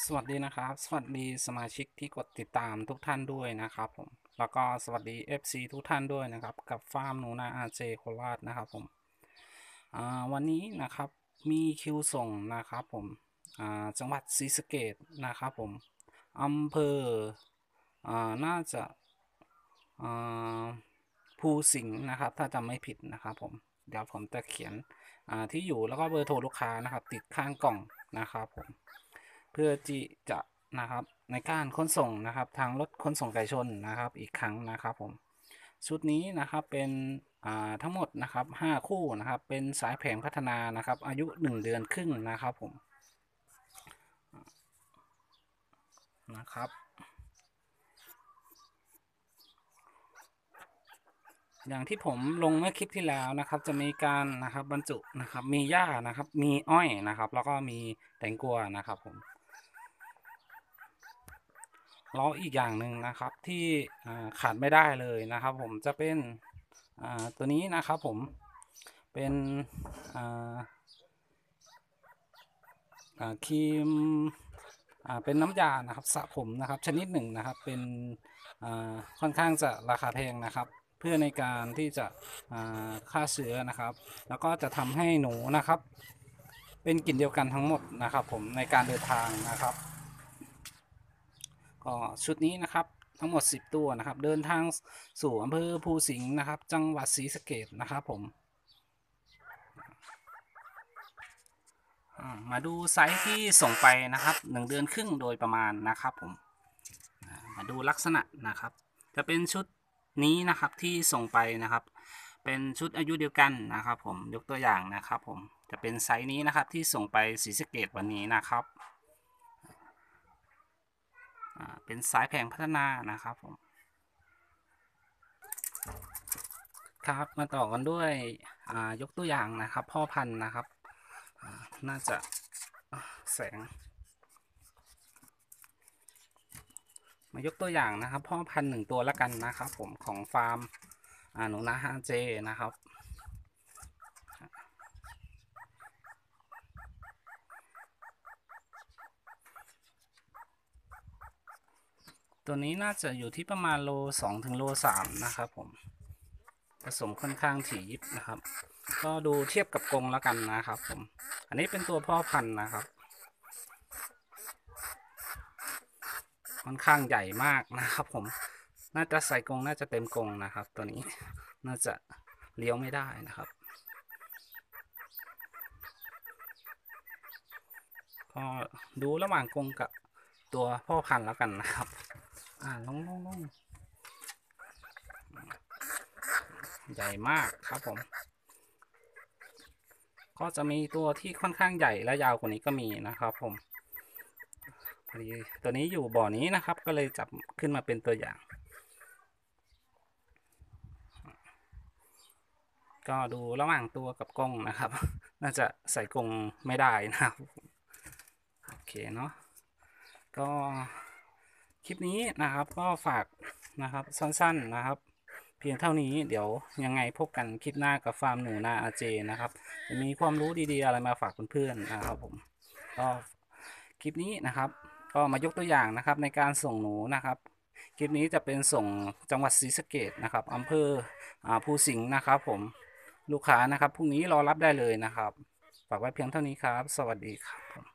สวัสดีนะครับ สวัสดีสมาชิกที่กดติดตามทุกท่านด้วยนะครับผมแล้วก็สวัสดี FC ทุกท่านด้วยนะครับ กับฟาร์มหนูนาอาเจโคราชนะครับผมอ่าวันนี้นะครับมีคิวส่งนะครับผมอ่าจังหวัดศรีสะเกดนะครับผมอำเภออ่าน่าจะอ่าภูสิงห์นะครับ ถ้าจำไม่ผิดนะครับผมเดี๋ยวผมจะเขียนอ่าที่อยู่แล้วก็เบอร์โทรลูกค้านะครับ ติดข้างกล่องนะครับผม เพื่อที่จะนะครับในการขนส่งนะครับทางรถขนส่งไก่ชนนะครับอีกครั้งนะครับผมชุดนี้นะครับเป็นอ่าทั้งหมดนะครับ 5 คู่นะครับเป็นสายแผงพัฒนานะครับ อายุ 1 เดือนครึ่งนะครับผมนะครับ อย่างที่ผมลงเมื่อคลิปที่แล้วนะครับ จะมีการนะครับบรรจุนะครับ มีหญ้านะครับ มีอ้อยนะครับ แล้วก็มีแตงกวานะครับผม แล้วอีกอย่างหนึ่งนะครับที่ขาดไม่ได้เลยนะครับ ผมจะเป็นตัวนี้นะครับผมเป็นครีมเป็นน้ำยานะครับสระผมนะครับชนิดหนึ่งนะครับเป็นค่อนข้างจะราคาแพงนะครับ เพื่อในการที่จะฆ่าเชื้อนะครับ แล้วก็จะทำให้หนูนะครับ เป็นกลิ่นเดียวกันทั้งหมดนะครับ ผมในการเดินทางนะครับ ก็ชุดนี้นะครับทั้งหมด 10 ตัวนะครับ เดินทางสู่อำเภอภูสิงห์นะครับ จังหวัดศรีสะเกดนะครับผมมาดูไซส์ที่ส่งไปนะครับ 1 เดือนครึ่งโดยประมาณนะครับผมมาดูลักษณะนะครับ จะเป็นชุดนี้นะครับที่ส่งไปนะครับ เป็นชุดอายุเดียวกันนะครับ ผมยกตัวอย่างนะครับ ผมจะเป็นไซส์นี้นะครับที่ส่งไปศรีสะเกดวันนี้นะครับ เป็นสายแผงพัฒนานะครับผมครับมาต่อกันด้วยยกตัวอย่างนะครับ พ่อพันธุ์นะครับน่าจะแสง มายกตัวอย่างนะครับ พ่อพันธุ์หนึ่งตัวแล้วกันนะครับ ผมของฟาร์มอ่าหนูนาฮาเจนะครับ ตัวนี้น่าจะอยู่ที่ประมาณโลสองถึงโลสามนะครับผมผสมค่อนข้างถี่ยิบนะครับ ก็ดูเทียบกับกรงแล้วกันนะครับผม อันนี้เป็นตัวพ่อพันธุ์นะครับ ค่อนข้างใหญ่มากนะครับผม น่าจะใส่กรงน่าจะเต็มกรงนะครับ ตัวนี้น่าจะเลี้ยวไม่ได้นะครับ ก็ดูระหว่างกรงกับตัวพ่อพันธุ์แล้วกันนะครับ อ่าลงลงลงใหญ่มากครับผม ก็จะมีตัวที่ค่อนข้างใหญ่และยาวกว่านี้ก็มีนะครับผมพอดีตัวนี้อยู่บ่อนี้นะครับ ก็เลยจับขึ้นมาเป็นตัวอย่าง ก็ดูระหว่างตัวกับกรงนะครับ น่าจะใส่กรงไม่ได้นะครับ โอเคเนาะก็ คลิปนี้นะครับก็ฝากนะครับสั้นๆนะครับ เพียงเท่านี้เดี๋ยวยังไงพบกันคลิปหน้ากับฟาร์มหนูนาอาเจนะครับจะมีความรู้ดีๆอะไรมาฝากเพื่อนๆนะครับผมก็คลิปนี้นะครับ ก็มายกตัวอย่างนะครับในการส่งหนูนะครับ คลิปนี้จะเป็นส่งจังหวัดศรีสะเกดนะครับอำเภอภูสิงห์นะครับ ผมลูกค้านะครับพรุ่งนี้รอรับได้เลยนะครับ ฝากไว้เพียงเท่านี้ครับ สวัสดีครับ